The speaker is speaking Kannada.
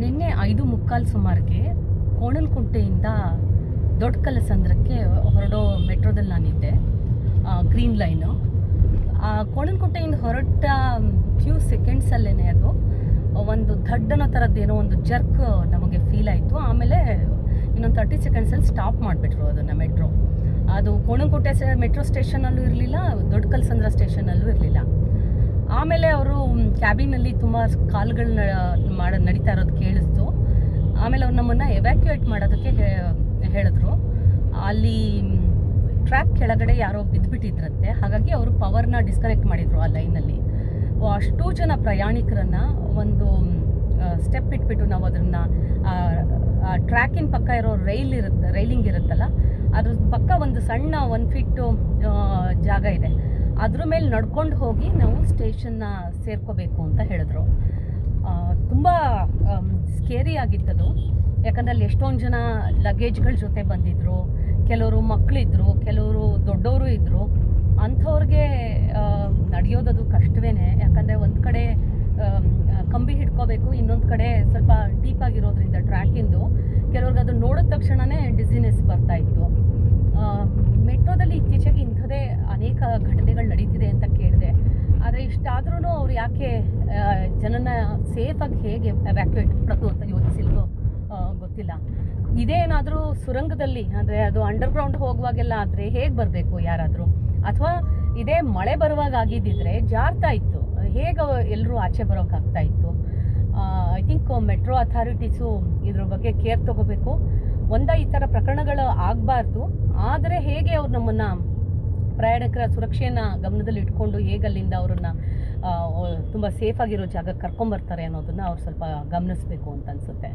ನಿನ್ನೆ ಐದು ಮುಕ್ಕಾಲು ಸುಮಾರಿಗೆ ಕೋಣಲ್ಕುಂಟೆಯಿಂದ ದೊಡ್ಡ ಕಲಸಂದ್ರಕ್ಕೆ ಹೊರಡೋ ಮೆಟ್ರೋದಲ್ಲಿ ನಾನಿದ್ದೆ ಗ್ರೀನ್ ಲೈನು ಆ, ಕೋಣಲ್ಕುಂಟೆಯಿಂದ ಹೊರಟ ಫ್ಯೂ ಸೆಕೆಂಡ್ಸಲ್ಲೇ ಅದು, ಒಂದು ದಡ್ಡನೋ ಥರದ್ದೇನೋ ಒಂದು ಜರ್ಕ್ ನಮಗೆ ಫೀಲ್ ಆಯಿತು. ಆಮೇಲೆ ಇನ್ನೊಂದು ತರ್ಟಿ ಸೆಕೆಂಡ್ಸಲ್ಲಿ ಸ್ಟಾಪ್ ಮಾಡಿಬಿಟ್ರು ಅದನ್ನು ಮೆಟ್ರೋ. ಅದು ಕೋಣಂಕೋಟೆ ಮೆಟ್ರೋ ಸ್ಟೇಷನಲ್ಲೂ ಇರಲಿಲ್ಲ, ದೊಡ್ಡ ಕಲಸಂದ್ರ ಸ್ಟೇಷನಲ್ಲೂ ಇರಲಿಲ್ಲ. ಕ್ಯಾಬಿನಲ್ಲಿ ತುಂಬ ಕಾಲ್ಗಳನ್ನ ಮಾಡ, ನಡೀತಾ ಇರೋದು ಕೇಳಿಸ್ತು. ಆಮೇಲೆ ಅವ್ರು ನಮ್ಮನ್ನು ಎವ್ಯಾಕ್ಯುಯೇಟ್ ಮಾಡೋದಕ್ಕೆ ಹೇಳಿದ್ರು. ಅಲ್ಲಿ ಟ್ರ್ಯಾಕ್ ಕೆಳಗಡೆ ಯಾರೋ ಬಿದ್ದುಬಿಟ್ಟಿದ್ರಂತೆ ಹಾಗಾಗಿ ಅವರು ಪವರ್ನ ಡಿಸ್ಕನೆಕ್ಟ್ ಮಾಡಿದರು ಆ ಲೈನಲ್ಲಿ. ಅಷ್ಟು ಜನ ಪ್ರಯಾಣಿಕರನ್ನು ಒಂದು ಸ್ಟೆಪ್ ಇಟ್ಬಿಟ್ಟು ನಾವು ಅದನ್ನು ಟ್ರ್ಯಾಕಿನ ಪಕ್ಕ ಇರೋ ರೈಲ್ ಇರುತ್ತೆ, ರೈಲಿಂಗ್ ಇರುತ್ತಲ್ಲ, ಅದ್ರ ಪಕ್ಕ ಒಂದು ಸಣ್ಣ ಒನ್ ಫೀಟು ಜಾಗ ಇದೆ. ಅದ್ರ ಮೇಲೆ ನಡ್ಕೊಂಡು ಹೋಗಿ ನಾವು ಸ್ಟೇಷನ್ನ ಸೇರ್ಕೋಬೇಕು ಅಂತ ಹೇಳಿದ್ರು. ತುಂಬ ಸ್ಕೇರಿ ಆಗಿತ್ತದು. ಯಾಕಂದರೆ ಅಲ್ಲಿ ಎಷ್ಟೊಂದು ಜನ ಲಗೇಜ್ಗಳ ಜೊತೆ ಬಂದಿದ್ದರು ಕೆಲವರು ಮಕ್ಕಳಿದ್ರು ಕೆಲವರು ದೊಡ್ಡವರು ಇದ್ದರು ಅಂಥವ್ರಿಗೆ ನಡೆಯೋದದು ಕಷ್ಟವೇ ಯಾಕಂದರೆ ಒಂದು ಕಡೆ ಕಂಬಿ ಹಿಡ್ಕೋಬೇಕು, ಇನ್ನೊಂದು ಕಡೆ ಸ್ವಲ್ಪ ಡೀಪ್ ಆಗಿರೋದ್ರಿಂದ ಟ್ರ್ಯಾಕಿಂದು ಕೆಲವ್ರಿಗೆ ಅದು ನೋಡಿದ ತಕ್ಷಣವೇ ಡಿಸಿನೆಸ್ ಬರ್ತಾ ಇತ್ತು ಮೆಟ್ರೋದಲ್ಲಿ ಇತ್ತೀಚೆಗೆ ಇಂಥದೇ ಅನೇಕ ಘಟನೆಗಳು ನಡೀತಿದೆ ಅಂತ ಕೇಳಿದೆ. ಆದರೆ ಇಷ್ಟಾದ್ರೂ ಅವ್ರು ಯಾಕೆ ಜನನ ಸೇಫಾಗಿ ಹೇಗೆ ಅವ್ಯಾಕ್ಯುಯೇಟ್ ಮಾಡೋದು ಅಂತ ಯೋಚಿಸಿಲ್ವೋ ಗೊತ್ತಿಲ್ಲ. ಇದೇನಾದರೂ ಸುರಂಗದಲ್ಲಿ, ಅಂದರೆ ಅದು ಅಂಡರ್ಗ್ರೌಂಡ್ ಹೋಗುವಾಗೆಲ್ಲ ಆದರೆ ಹೇಗೆ ಬರಬೇಕು ಯಾರಾದರೂ? ಅಥವಾ ಇದೇ ಮಳೆ ಬರುವಾಗ ಆಗಿದ್ದಿದ್ರೆ ಜಾರ್ತಾ ಇತ್ತು. ಹೇಗೆ ಎಲ್ಲರೂ ಆಚೆ ಬರೋಕ್ಕಾಗ್ತಾ ಇತ್ತು? ಐ ಥಿಂಕ್ ಮೆಟ್ರೋ ಅಥಾರಿಟೀಸು ಇದ್ರ ಬಗ್ಗೆ ಕೇರ್ ತಗೋಬೇಕು. ಒಂದ ಈ ಥರ ಪ್ರಕರಣಗಳು ಆಗಬಾರ್ದು. ಆದರೆ ಹೇಗೆ ಅವ್ರು ನಮ್ಮನ್ನು ಪ್ರಯಾಣಿಕರ ಸುರಕ್ಷೆಯನ್ನು ಗಮನದಲ್ಲಿ ಇಟ್ಕೊಂಡು ಹೇಗೆ ಅಲ್ಲಿಂದ ಅವರನ್ನು ತುಂಬ ಆಗಿರೋ ಜಾಗಕ್ಕೆ ಕರ್ಕೊಂಬರ್ತಾರೆ ಅನ್ನೋದನ್ನ ಅವ್ರು ಸ್ವಲ್ಪ ಗಮನಿಸಬೇಕು ಅಂತ ಅನಿಸುತ್ತೆ.